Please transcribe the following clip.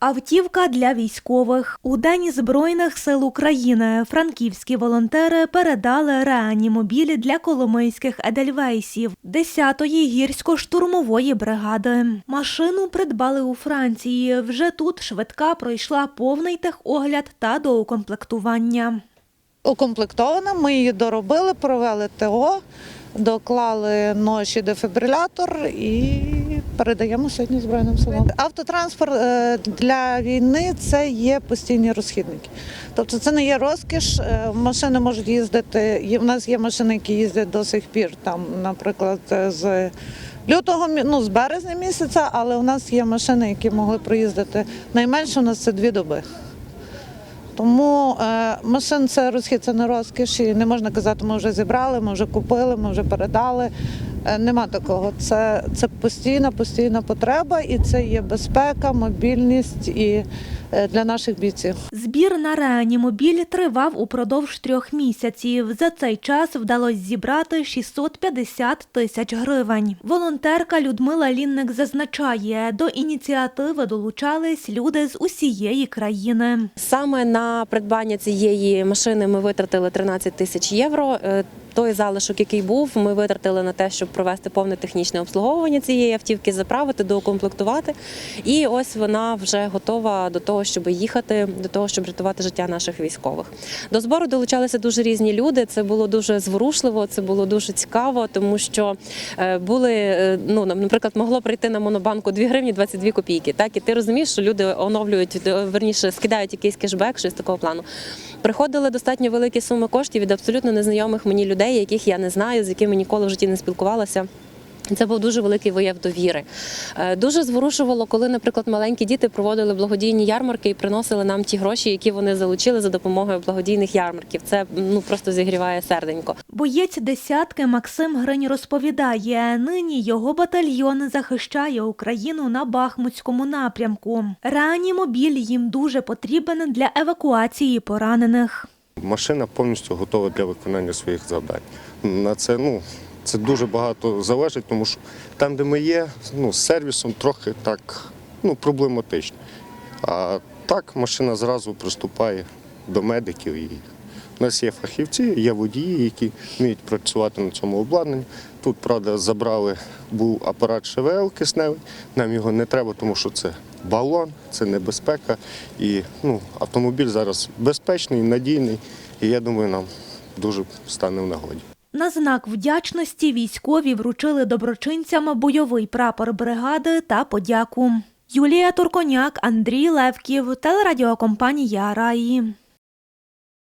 Автівка для військових у День Збройних сил України франківські волонтери передали реанімобілі для коломийських едельвейсів 10-ї гірсько-штурмової бригади. Машину придбали у Франції. Вже тут швидка пройшла повний техогляд та доукомплектування. Укомплектована, ми її доробили, провели ТО, доклали ноші дефібрилятор і передаємо сьогодні Збройним силам. Автотранспорт е, для війни це є постійні розхідники. Тобто це не є розкіш. е, Машини можуть їздити. У нас є машини, які їздять до сих пір, там, наприклад, е, з лютого, ну, з березня місяця, але у нас є машини, які могли проїздити. Найменше у нас це дві доби. Тому машин це розхід, це не розкіш. І не можна казати, ми вже зібрали, ми вже купили, ми вже передали. Е, нема такого. Це, це постійна, постійна потреба, і це є безпека, мобільність і е, для наших бійців. Збір на реанімобіль тривав упродовж трьох місяців. За цей час вдалося зібрати 650 тисяч гривень. Волонтерка Людмила Лінник зазначає, до ініціативи долучались люди з усієї країни. Саме на придбання цієї машини ми витратили 13 тисяч євро. Е, Той залишок, який був, ми витратили на те, щоб провести повне технічне обслуговування цієї автівки, заправити, доукомплектувати. І ось вона вже готова до того, щоб їхати, до того, щоб рятувати життя наших військових. До збору долучалися дуже різні люди. Це було дуже зворушливо, це було дуже цікаво, тому що е, були е, ну наприклад, могло прийти на монобанку 2 гривні 22 копійки. Так і ти розумієш, що люди оновлюють е, верніше, скидають якийсь кешбек, щось такого плану. Приходили достатньо великі суми коштів від абсолютно незнайомих мені людей, яких я не знаю, з якими ніколи в житті не спілкувалася. Це був дуже великий вияв довіри. Е, Дуже зворушувало, коли, наприклад, маленькі діти проводили благодійні ярмарки і приносили нам ті гроші, які вони залучили за допомогою благодійних ярмарків. Це ну просто зігріває серденько. Боєць десятки Максим Гринь розповідає, нині його батальйон захищає Україну на Бахмутському напрямку. Реанімобіль їм дуже потрібен для евакуації поранених. Машина повністю готова для виконання своїх завдань. На це ну це дуже багато залежить, тому що там, де ми є, ну з сервісом трохи так ну проблематично. А так машина зразу приступає до медиків. І у нас є фахівці, є водії, які вміють працювати на цьому обладнанні. Тут, правда, забрали був апарат ШВЛ кисневий. Нам його не треба, тому що це балон, це небезпека. І ну, автомобіль зараз безпечний, надійний. І я думаю, нам дуже стане в нагоді. На знак вдячності військові вручили доброчинцям бойовий прапор бригади та подяку. Юлія Турконяк, Андрій Левків, телерадіокомпанія Раї.